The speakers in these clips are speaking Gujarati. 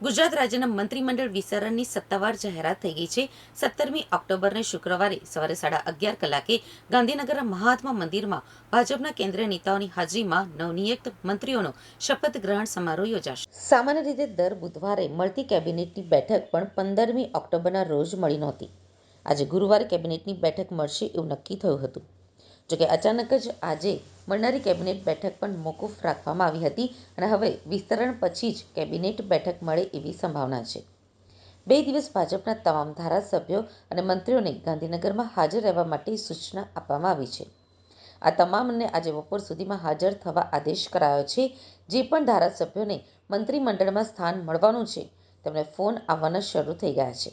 ગુજરાત રાજ્યના મંત્રીમંડળ વિસ્તરણની સત્તાવાર જાહેરાત થઈ ગઈ છે. સત્તરમી ઓક્ટોબરને શુક્રવારે સવારે સાડા અગિયાર કલાકે ગાંધીનગરના મહાત્મા મંદિરમાં ભાજપના કેન્દ્રીય નેતાઓની હાજરીમાં નવનિયુક્ત મંત્રીઓનો શપથ ગ્રહણ સમારોહ યોજાશે. સામાન્ય રીતે દર બુધવારે મળતી કેબિનેટની બેઠક પણ પંદરમી ઓક્ટોબરના રોજ મળી નહોતી. આજે ગુરુવારે કેબિનેટની બેઠક મળશે એવું નક્કી થયું હતું. જોકે અચાનક જ આજે મળનારી કેબિનેટ બેઠક પણ મોકૂફ રાખવામાં આવી હતી અને હવે વિસ્તરણ પછી જ કેબિનેટ બેઠક મળે એવી સંભાવના છે. બે દિવસ ભાજપના તમામ ધારાસભ્યો અને મંત્રીઓને ગાંધીનગરમાં હાજર રહેવા માટે સૂચના આપવામાં આવી છે. આ તમામને આજે બપોર સુધીમાં હાજર થવા આદેશ કરાયો છે. જે પણ ધારાસભ્યોને મંત્રીમંડળમાં સ્થાન મળવાનું છે, તેમને ફોન આવવાના શરૂ થઈ ગયા છે.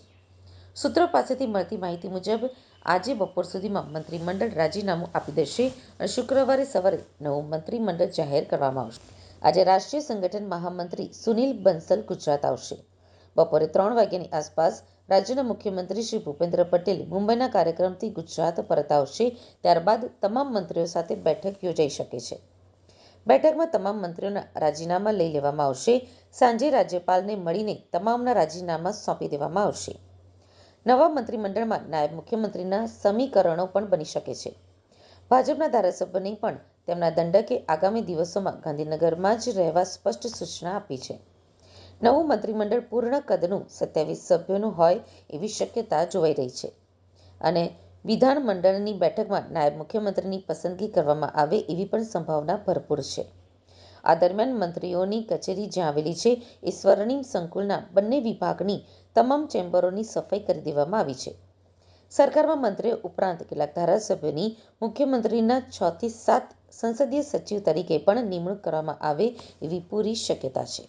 સૂત્રો પાસેથી મળતી માહિતી મુજબ, આજે બપોર સુધીમાં મંત્રીમંડળ રાજીનામું આપી દેશે અને શુક્રવારે સવારે નવું મંત્રીમંડળ જાહેર કરવામાં આવશે. આજે રાષ્ટ્રીય સંગઠન મહામંત્રી સુનિલ બંસલ ગુજરાત આવશે. બપોરે ત્રણ વાગ્યાની આસપાસ રાજ્યના મુખ્યમંત્રી શ્રી ભૂપેન્દ્ર પટેલ મુંબઈના કાર્યક્રમથી ગુજરાત પરત આવશે, ત્યારબાદ તમામ મંત્રીઓ સાથે બેઠક યોજાઈ શકે છે. બેઠકમાં તમામ મંત્રીઓના રાજીનામા લઈ લેવામાં આવશે. સાંજે રાજ્યપાલને મળીને તમામના રાજીનામા સોંપી દેવામાં આવશે. નવા મંત્રીમંડળમાં નાયબ મુખ્યમંત્રીના સમીકરણો પણ બની શકે છે. ભાજપના ધારાસભ્યની પણ તેમના દંડકે આગામી દિવસોમાં ગાંધીનગરમાં જ રહેવા સ્પષ્ટ સૂચના આપી છે. નવું મંત્રીમંડળ પૂર્ણ કદનું સત્યાવીસ સભ્યોનું હોય એવી શક્યતા જોવાઈ રહી છે. અને વિધાનમંડળની બેઠકમાં નાયબ મુખ્યમંત્રીની પસંદગી કરવામાં આવે એવી પણ સંભાવના ભરપૂર છે. આ દરમિયાન મંત્રીઓની કચેરી જ્યાં આવેલી છે એ સ્વર્ણિમ સંકુલના બંને વિભાગની તમામ ચેમ્બરોની સફાઈ કરી દેવામાં આવી છે. સરકારમાં મંત્રીઓ ઉપરાંત કેટલાક ધારાસભ્યોની મુખ્યમંત્રીના છ થી સાત સંસદીય સચિવ તરીકે પણ નિમણૂક કરવામાં આવે એવી પૂરી શક્યતા છે.